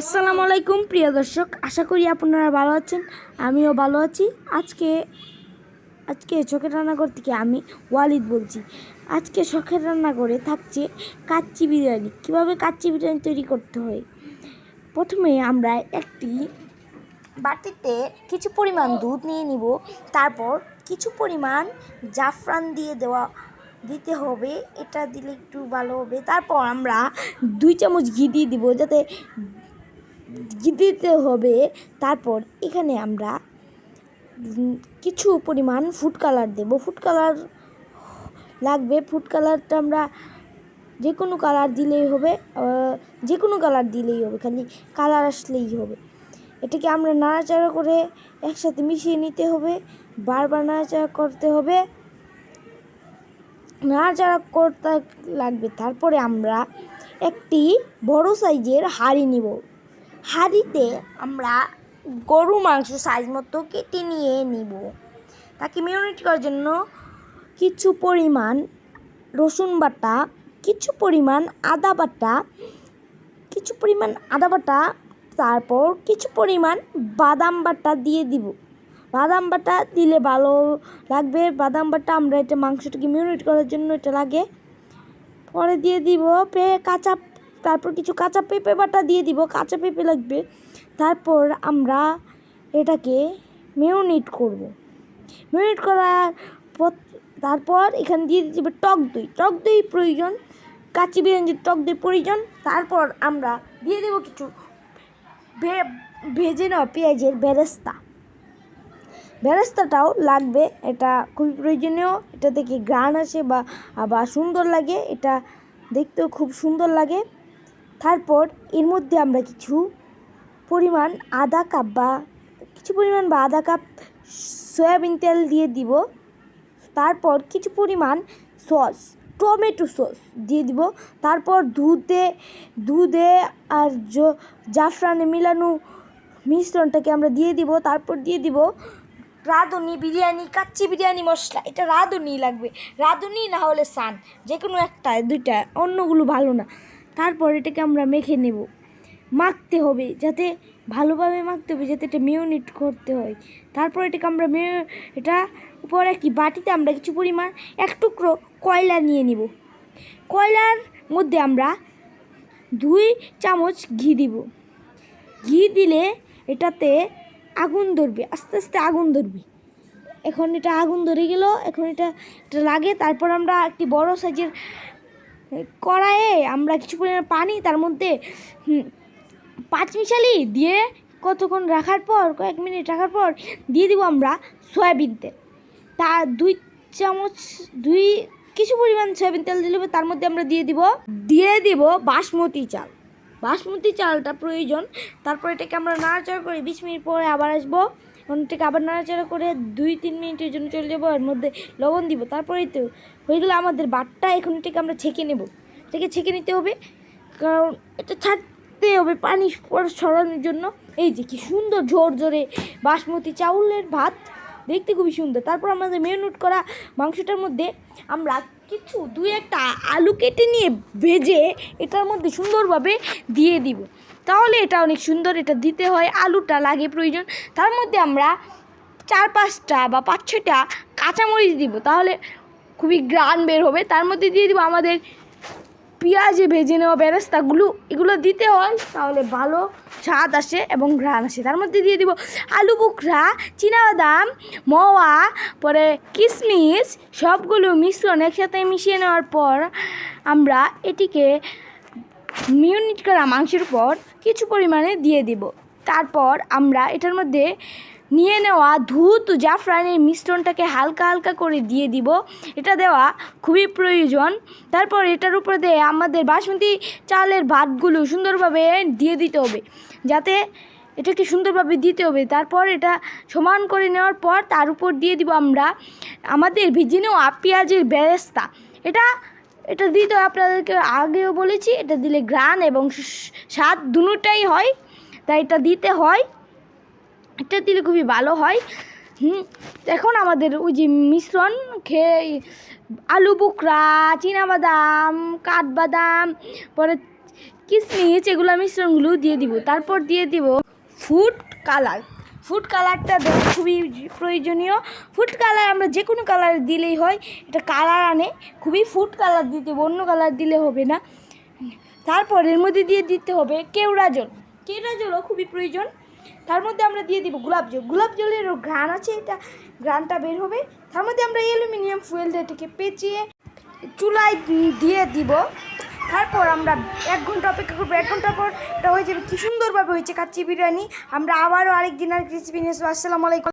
আসসালামু আলাইকুম, প্রিয় দর্শক। আশা করি আপনারা ভালো আছেন, আমিও ভালো আছি। আজকে আজকে শখের রান্নাঘর থেকে আমি ওয়ালিদ বলছি। আজকে শখের রান্নাঘরে থাকছে কাচ্চি বিরিয়ানি। কীভাবে কাচ্চি বিরিয়ানি তৈরি করতে হয়? প্রথমে আমরা একটি বাটিতে কিছু পরিমাণ দুধ নিয়ে নিব। তারপর কিছু পরিমাণ জাফরান দিয়ে দেওয়া, দিতে হবে। এটা দিলে একটু ভালো হবে। তারপর আমরা দুই চামচ ঘি দিয়ে দিব, যাতে দিতে হবে। তারপর এখানে আমরা কিছু পরিমাণ ফুড কালার দেব। ফুড কালার লাগবে। ফুড কালারটা আমরা যে কোনো কালার দিলেই হবে যে কোনো কালার দিলেই হবে, খালি কালার আসলেই হবে। এটাকে আমরা নাড়াচাড়া করে একসাথে মিশিয়ে নিতে হবে। বারবার নাড়াচাড়া করতে হবে। নাড়াচাড়া করতে লাগবে। তারপরে আমরা একটি বড় সাইজের হাড়ি নিব। হাঁড়িতে আমরা গরু মাংস সাইজ মতো কেটে নিয়ে নিব। তাকে মিউনিট করার জন্য কিছু পরিমাণ রসুন বাটা, কিছু পরিমাণ আদা বাটা, কিছু পরিমাণ আদা বাটা, তারপর কিছু পরিমাণ বাদাম বাটা দিয়ে দিব। বাদাম বাটা দিলে ভালো লাগবে। বাদাম বাটা আমরা এটা মাংসটাকে মিউনিট করার জন্য এটা লাগে। পরে দিয়ে দিব কাঁচা তারপর কিছু কাঁচা পেঁপে বাটা দিয়ে দিব, কাঁচা পেঁপে লাগবে। তারপর আমরা এটাকে মিউনিট করব। মিউনিট করার পর- তারপর এখানে দিয়ে দিতে হবে টক দই। টক দই প্রয়োজন কাঁচি বিরিয়ানির টক দই প্রয়োজন। তারপর আমরা দিয়ে দেবো কিছু ভেজে নেওয়া পেঁয়াজের বেরেস্তা। বেরেস্তাটাও লাগবে, এটা খুবই প্রয়োজনীয়। এটা থেকে গ্রান আসে বা আবার সুন্দর লাগে। এটা দেখতেও খুব সুন্দর লাগে। তারপর এর মধ্যে আমরা কিছু পরিমাণ আধা কাপ বা কিছু পরিমাণ বা আধা কাপ সয়াবিন তেল দিয়ে দিব। তারপর কিছু পরিমাণ সস, টমেটো সস দিয়ে দিব। তারপর দুধে দুধে আর জাফরানে মিলানো মিশ্রণটাকে আমরা দিয়ে দিব। তারপর দিয়ে দিব রাঁধুনি বিরিয়ানি, কাচ্চি বিরিয়ানি মশলা। এটা রাঁধুনি লাগবে। রাঁধুনি না হলে সান যে কোনো একটা, দুইটা, অন্যগুলো ভালো না। তারপর এটাকে আমরা মেখে নেব। মাখতে হবে, যাতে ভালোভাবে মাখতে হবে, যাতে এটা মিউনিট করতে হয়। তারপর এটাকে আমরা মেয় এটা উপরে একটি বাটিতে আমরা কিছু পরিমাণ, এক টুকরো কয়লা নিয়ে নিব। কয়লার মধ্যে আমরা দুই চামচ ঘি দিব। ঘি দিলে এটাতে আগুন ধরবে, আস্তে আস্তে আগুন ধরবে। এখন এটা আগুন ধরে গেল, এখন এটা এটা লাগে, তারপর আমরা একটি বড় সাইজের কড়াইয়ে আমরা কিছু পরিমাণ পানি, তার মধ্যে পাঁচ মিশালি দিয়ে কতক্ষণ রাখার পর, কয়েক মিনিট রাখার পর দিয়ে দিব আমরা সয়াবিন তেল। তা দুই চামচ, দুই কিছু পরিমাণ সয়াবিন তেল দিলে তার মধ্যে আমরা দিয়ে দিব দিয়ে দিব বাসমতি চাল। বাসমতি চালটা প্রয়োজন, তারপর এটাকে আমরা নাড়াচাড়া করে বিশ মিনিট পরে আবার আসব। এটাকে আবার নাড়াচাড়া করে দুই, তিন মিনিটের জন্য চলে যাব, এর মধ্যে লবণ দিব। তারপরেই তো হয়ে গেলো আমাদের বাটটা এখন এটাকে আমরা ছেঁকে নেব। এটাকে ছেঁকে নিতে হবে, কারণ এটা ছাড়তে হবে পানি সরানোর জন্য। এই যে কি সুন্দর জোর জোরে বাসমতি চাউলের ভাত, দেখতে খুবই সুন্দর। তারপর আমাদের মেনুট করা মাংসটার মধ্যে আমরা কিছু দুই একটা আলু কেটে নিয়ে ভেজে এটার মধ্যে সুন্দরভাবে দিয়ে দিব। তাহলে এটা অনেক সুন্দর, এটা দিতে হয়, আলুটা লাগে প্রয়োজন। তার মধ্যে আমরা চার পাঁচটা বা পাঁচ ছটা কাঁচামরিচ দিব, তাহলে খুবই গ্রান বের হবে। তার মধ্যে দিয়ে দিব আমাদের পেঁয়াজে ভেজে নেওয়া বেরেস্তাগুলো, এগুলো দিতে হয়, তাহলে ভালো স্বাদ আসে এবং ঘ্রাণ আসে। তার মধ্যে দিয়ে দিব আলু বুকরা বাদাম মওয়া পরে কিশমিশ সবগুলো মিশ্রণ একসাথে মিশিয়ে নেওয়ার পর আমরা এটিকে মিউনিট করা মাংসের উপর কিছু পরিমাণে দিয়ে দিব। তারপর আমরা এটার মধ্যে নিয়ে নেওয়া ধুত জাফরানের মিশ্রণটাকে হালকা হালকা করে দিয়ে দিব। এটা দেওয়া খুবই প্রয়োজন। তারপর এটার উপরে দিয়ে আমাদের বাসমতি চালের ভাতগুলো সুন্দরভাবে দিয়ে দিতে হবে। যাতে এটাকে সুন্দরভাবে দিতে হবে। তারপর এটা সমান করে নেওয়ার পর তার উপর দিয়ে দিব আমরা আমাদের ভিজে নেওয়া পেঁয়াজের বেরেস্তা। এটা এটা দিতে আপনাদেরকে আগেও বলেছি, এটা দিলে গ্রান এবং স্বাদ দুটোটাই হয়। তাই এটা দিতে হয়। এটা দিলে খুবই ভালো হয়। হুম, এখন আমাদের ওই যে মিশ্রণ খেয়ে আলু বুকরা বাদাম কাঠবাদাম, পরে কিশমিশ এগুলো মিশ্রণগুলো দিয়ে দিব। তারপর দিয়ে দিব ফুড কালার ফুড কালারটা দেওয়া খুবই প্রয়োজনীয়। ফুড কালার আমরা যে কোনো কালার দিলেই হয়। এটা কালার আনে, খুবই ফুড কালার দিতে অন্য কালার দিলে হবে না। তারপর এর মধ্যে দিয়ে দিতে হবে কেওড়া জল। কেওড়া জলও খুবই প্রয়োজন। তার মধ্যে আমরা দিয়ে দিব গোলাপ জল। গোলাপ জলের ঘ্রাণ আছে এটা, ঘ্রাণটা বের হবে। তার মধ্যে আমরা অ্যালুমিনিয়াম ফুয়েল দিয়ে এটাকে পেঁচিয়ে চুলায় দিয়ে দিব। তারপর আমরা এক ঘণ্টা অপেক্ষা করব। এক ঘণ্টা পর এটা হয়ে যাবে। কি সুন্দরভাবে হয়েছে, কাচ্চি বিরিয়ানি। আমরা আবারও আরেকদিন আর রেসিপি নিয়ে। আসসালামু আলাইকুম।